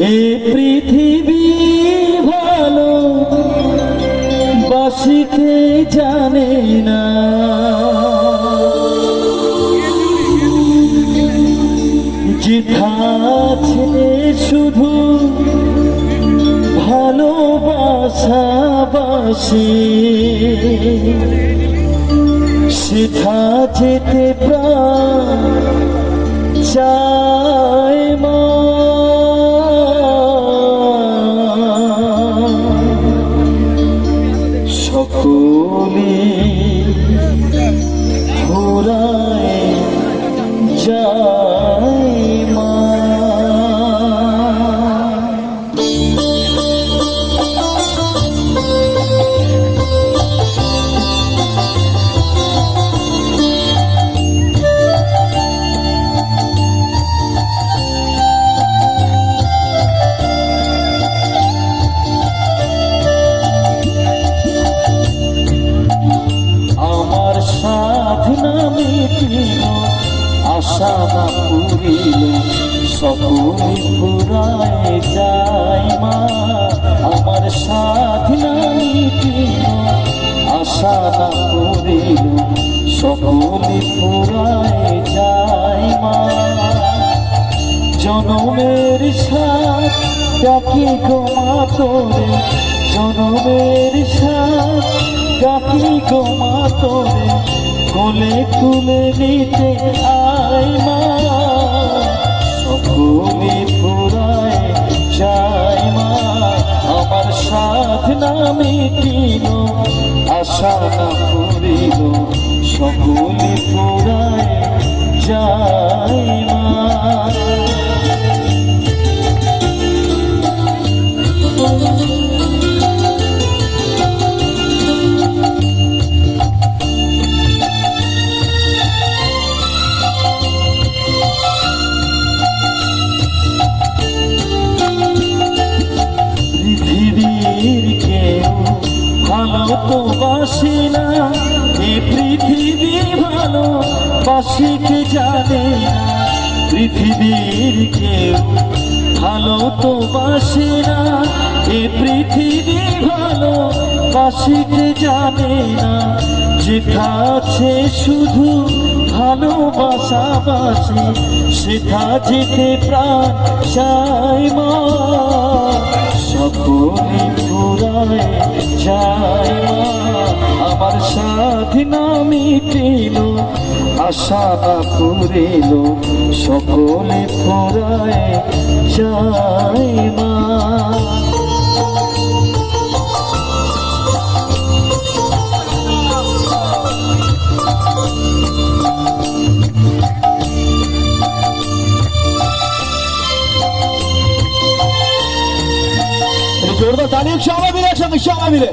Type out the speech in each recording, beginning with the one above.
এ পৃথিবী ভালো বাসিতে জানে না। জিথাছে শুধু ভালোবাসাবাসি সেথা যেতে প্রাণ চায় মা। যায় না পুরিল সকলে ফুরায় যায় মা। আমার সাধনা মিটিল আশা না পুরিল সকলে ফুরায় যায় মা। জনমের সাথ ডাকি গোমা তোরে, জনমের সাথ ডাকি গোমা তোরে কোলে তুলে নিতে আয় মা। সকলে ফুরায় যায় মা। আমার সাথ না মিটিল আশা না পুরিল সকলে ফুরায় যায় মা। ভালো তো বাসি না, এ পৃথিবী ভালো, বাসিকে জানে পৃথিবীর কেউ ভালো তো বাসে না, এ পৃথিবী ভালো বাসিকে জানে না, যেথা আছে শুধু ভালোবাসাবাসি সেথা যেতে প্রাণ চাই মা। সকলে ফুরায় যায় মা। আমার সাথী না মিটিল, আশা পুরিল সকলে ফুরায় যায় মা। জোরদার তালি সবাই মিলে একসঙ্গে, সবাই মিলে।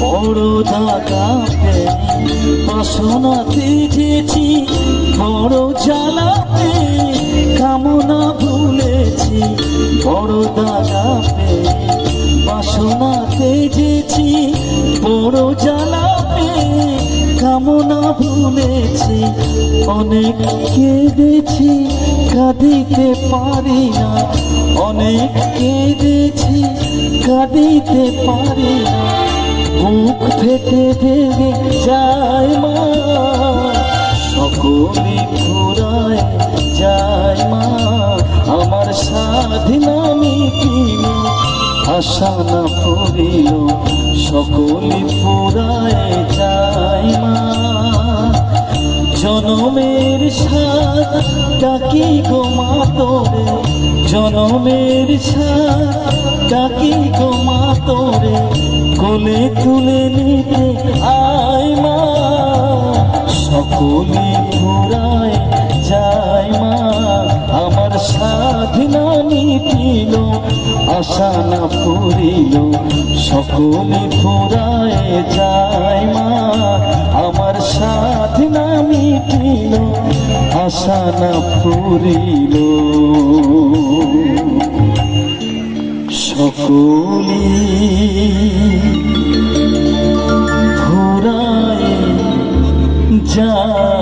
বড় দাগাতে বাসনা তেজেছি বড় জ্বালাতে কামনা ভুলেছি, বড় দাগাতে বাসনা তেজেছি বড় জ্বালাতে কামনা ভুলেছি, অনেক কেঁদেছি, কাঁদিতে পারি না। অনেক কেঁদেছি, কাঁদিতে পারি না। মুখ ফেটে দেবে যায় মা, সকলে ঘোরায় যায় মা। আমার স্বাধীনা মিটিল আশা না পড়িল সকলে ফুরায় যায় মা। জনমের সাথ ডাকি গো মা তোরে। জনমের সাথ ডাকি গো মা তোরে। কোলে তুলে নিতে আয় মা। সকলে ফুরায় যায় মা। আমার সাধনা নিল আশা না ফুরিল সকলে ফুরায় যায় মা। আমার সাথ না মিটিল, আশা না ফুরিল সকলে ফুরায় যায়